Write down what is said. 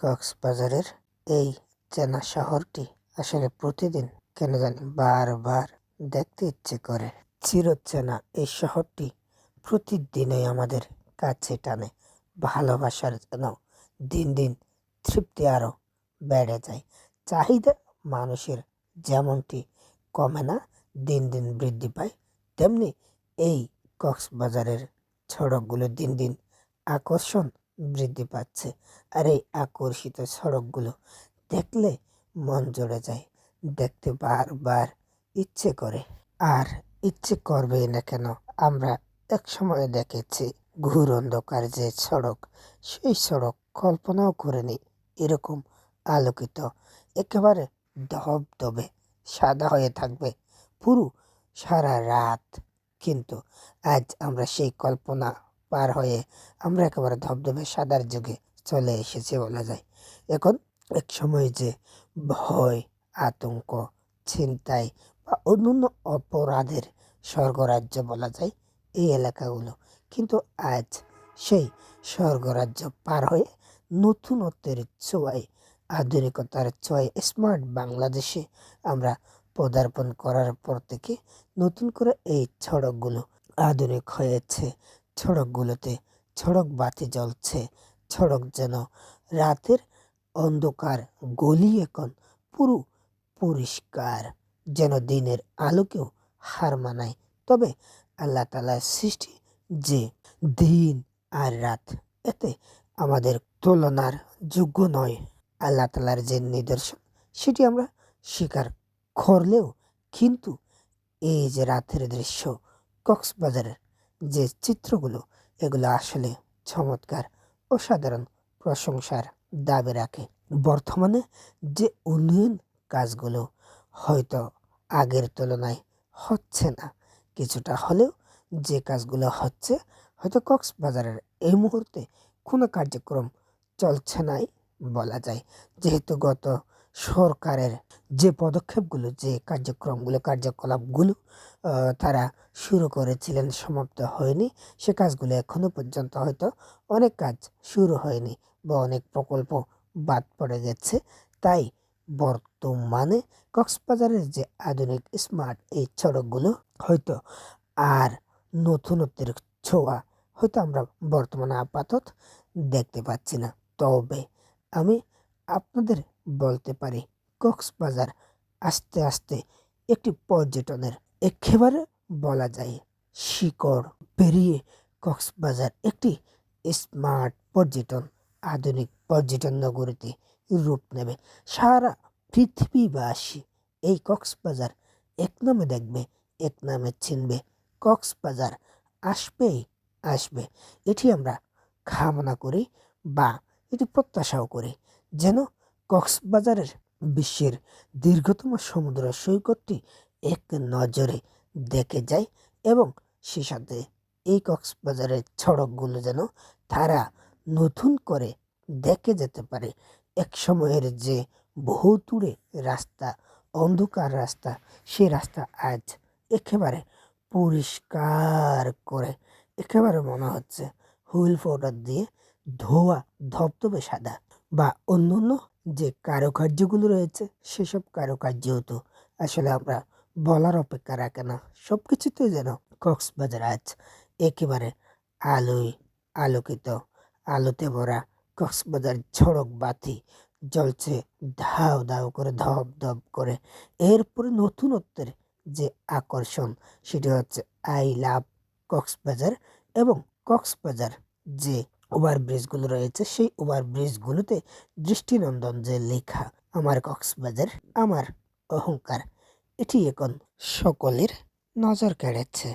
কক্সবাজারের এই চেনা শহরটি আসলে প্রতিদিন কেন জানি বারবার দেখতে ইচ্ছে করে। চিরচেনা এই শহরটি প্রতিদিনই আমাদের কাছে টানে। ভালোবাসার যেন দিন দিন তৃপ্তি আরও বেড়ে যায়। চাহিদা মানুষের যেমনটি কমে না, দিন দিন বৃদ্ধি পায়, তেমনি এই কক্সবাজারের সড়কগুলো দিন দিন আকর্ষণ বৃদ্ধি পাচ্ছে। আর এই আকর্ষিত সড়কগুলো দেখলে মন জড়ে যায়। দেখতে বারবার ইচ্ছে করে। আর ইচ্ছে করবেই না কেন, আমরা এক সময় দেখেছি ঘুর অন্ধকার যে সড়ক, সেই সড়ক কল্পনাও করিনি এরকম আলোকিত। একেবারে ধবধবে, সাদা হয়ে থাকবে পুরো সারা রাত। কিন্তু আজ আমরা সেই কল্পনা পার হয়ে আমরা একেবারে ধবধবে সাদার যুগে চলে এসেছি বলা যায়। এখন এক সময় যে ভয়, আতঙ্ক ছিনতাই বা অন্যান্য অপরাধের স্বর্গরাজ্য বলা যায় এই এলাকাগুলো, কিন্তু আজ সেই স্বর্গরাজ্য পার হয়ে নতুনত্বের ছোঁয়ায়, আধুনিকতার ছোঁয়ায় স্মার্ট বাংলাদেশে আমরা পদার্পণ করার পর থেকে নতুন করে এই সড়কগুলো আধুনিক হয়েছে। সড়কগুলোতে সড়ক বাতি জ্বলছে। সড়ক যেন রাতের অন্ধকার, গলি এখন পুরো পরিষ্কার, যেন দিনের আলোকেও হার মানায়। তবে আল্লাহ তালার সৃষ্টি যে দিন আর রাত, এতে আমাদের তুলনার যোগ্য নয়। আল্লাহ তালার যে নিদর্শন, সেটি আমরা স্বীকার করলেও কিন্তু এই যে রাতের দৃশ্য কক্সবাজারের যে চিত্রগুলো, এগুলো আসলে চমৎকার অসাধারণ প্রশংসার দাবি রাখে। বর্তমানে যে উন্নয়ন কাজগুলো হয়তো আগের তুলনায় হচ্ছে না, কিছুটা হলেও যে কাজগুলো হচ্ছে, হয়তো কক্সবাজারের এই মুহূর্তে কোনো কার্যক্রম চলছে নাই বলা যায়। যেহেতু গত সরকারের যে পদক্ষেপগুলো, যে কার্যক্রমগুলো, কার্যকলাপগুলো তারা শুরু করেছিলেন সমাপ্ত হয়নি। সে কাজগুলো এখনও পর্যন্ত হয়তো অনেক কাজ শুরু হয়নি বা অনেক প্রকল্প বাদ পড়ে গেছে। তাই বর্তমানে কক্সবাজারের যে আধুনিক স্মার্ট এই সড়কগুলো হয়তো আর নতুনত্বের ছোঁয়া হয়তো আমরা বর্তমানে আপাতত দেখতে পাচ্ছি না। তবে আমি আপনাদের বলতে পারি। কক্সবাজার আস্তে আস্তে একটি পর্যটনের একেবারে বলা যায় শিকড় পেরিয়ে কক্সবাজার একটি স্মার্ট পর্যটন, আধুনিক পর্যটন নগরীতে রূপ নেবে। সারা পৃথিবীবাসী এই কক্সবাজার এক নামে দেখবে, এক নামে চিনবে। কক্সবাজার আসবেই আসবে, এটি আমরা কামনা করি বা এটি প্রত্যাশাও করি যেন কক্সবাজারের বিশ্বের দীর্ঘতম সমুদ্র সৈকতটি এক নজরে দেখে যায় এবং সে সাথে এই কক্সবাজারের সড়কগুলো যেন তারা নতুন করে দেখে যেতে পারে। এক সময়ের যে বহু দূরে রাস্তা, অন্ধকার রাস্তা, সে রাস্তা আজ একেবারে পরিষ্কার করে, একেবারে মনে হচ্ছে হুইল পাউডার দিয়ে ধোয়া ধবধবে সাদা বা অন্য অন্য যে কারুকার্যগুলো রয়েছে, সেসব কারুকার্যও তো আসলে আমরা বলার অপেক্ষা রাখে না। সব কিছুতে যেন কক্সবাজার আজ একেবারে আলোয় আলোকিত। আলোতে ভরা কক্সবাজার ঝড়ক বাতি জ্বলছে ধাও ধাও করে, ধপ ধপ করে। এরপরে নতুনত্বের যে আকর্ষণ, সেটি হচ্ছে আই লাভ কক্সবাজার এবং কক্সবাজার যে ওভার ব্রিজগুলো রয়েছে, সেই ওভার ব্রিজগুলোতে দৃষ্টিনন্দন যে লেখা, আমার কক্সবাজার, আমার অহংকার, এটি এখন সকলের নজর কেড়েছে।